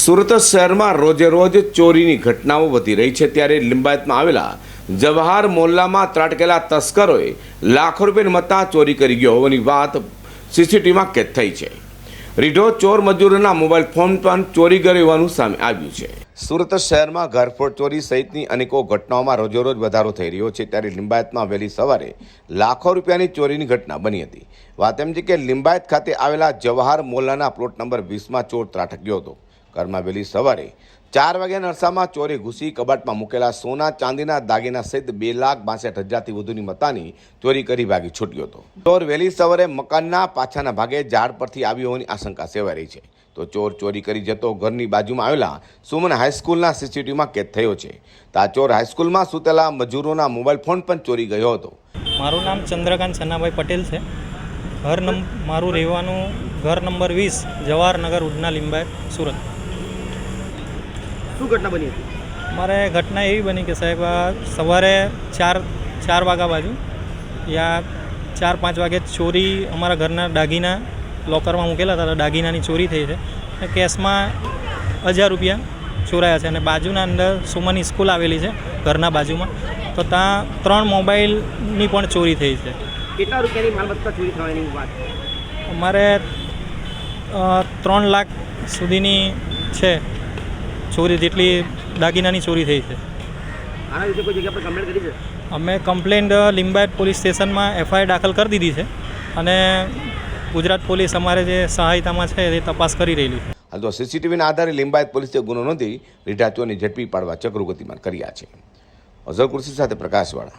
સુરત શહેરમાં રોજે રોજ ચોરીની ઘટનાઓ વધી રહી છે ત્યારે લિંબાયતમાં આવેલા જવાહર મોલ્લામાં ત્રાટકેલા તસ્કરોએ લાખો રૂપિયાની મતા ચોરી કરી ગયો હોવાની વાત સીસીટીવીમાં કેદ થઈ છે. રીઢો ચોર મજૂરોના મોબાઈલ ફોન પણ ચોરી કરી હોવાનું સામે આવ્યું છે. સુરત શહેરમાં ઘરફોડ ચોરી સહિતની અનેકો ઘટનાઓમાં રોજેરોજ વધારો થઈ રહ્યો છે ત્યારે લિંબાયતમાં વહેલી સવારે લાખો રૂપિયાની ચોરીની ઘટના બની હતી. વાત એમ છે કે લિંબાયત ખાતે આવેલા જવાહર મોલ્લાના પ્લોટ નંબર વીસમાં ચોર ત્રાટક્યો હતો. ઘરમાં વહેલી સવારે ચાર વાગ્યા નરસામાં ચોરી ઘૂસી કબાટમાં મૂકેલા સોના, ચાંદીના દાગીના સહિત બે લાખ બાસઠ હજારથી વધુની મતાની ચોરી કરી ભાગી છૂટ્યો હતો. ચોર વહેલી સવારે મકાનના પાછાના ભાગે ઝાડ પરથી આવ્યો હોવાની આશંકા સેવાઈ રહી છે. તો ચોર ચોરી કરી જતો ઘરની બાજુમાં આવેલા સુમન હાઈસ્કૂલના સીસીટીવીમાં કેદ થયો છે. તો આ ચોર હાઈસ્કૂલમાં સૂતેલા મજૂરોના મોબાઈલ ફોન પણ ચોરી ગયો હતો. મારું નામ ચંદ્રકાંત છન્નાભાઈ પટેલ છે. ઘર નંબ મારું રહેવાનું ઘર નંબર વીસ, જવાહરનગર ઉડના લિંબાયત, સુરત. શું ઘટના બની હતી? મારે ઘટના એવી બની કે સાહેબ સવારે ચાર ચાર વાગ્યા બાજુ યા ચાર પાંચ વાગે ચોરી અમારા ઘરના દાગીના લોકરમાં મૂકેલા હતા દાગીનાની ચોરી થઈ છે. કેશમાં હજાર રૂપિયા ચોરાયા છે અને બાજુના અંદર સુમનની સ્કૂલ આવેલી છે ઘરના બાજુમાં. તો ત્યાં ત્રણ મોબાઈલની પણ ચોરી થઈ છે. કેટલા રૂપિયાની માલમત્તા ચોરી થવાની વાત? અમારે ત્રણ લાખ સુધીની છે. ચોરી જેટલી દાગીનાની ચોરી થઈ છે. આના વિશે કોઈ જગ્યા પર કમ્પ્લેન્ટ કરી છે? અમે કમ્પ્લેન્ટ લિંબાયત પોલીસ સ્ટેશનમાં એફઆઈઆર દાખલ કરી દીધી છે અને ગુજરાત પોલીસ અમારે જે સહાયતામાં છે એ તપાસ કરી રહેલી છે. હાલ તો સીસીટીવીના આધારે લિંબાયત પોલીસે ગુનો નોંધી રીઢા ચોરની ઝડપી પાડવા ચક્રો ગતિમાન કર્યા છે. અઝર કુર્સી સાથે પ્રકાશવાળા.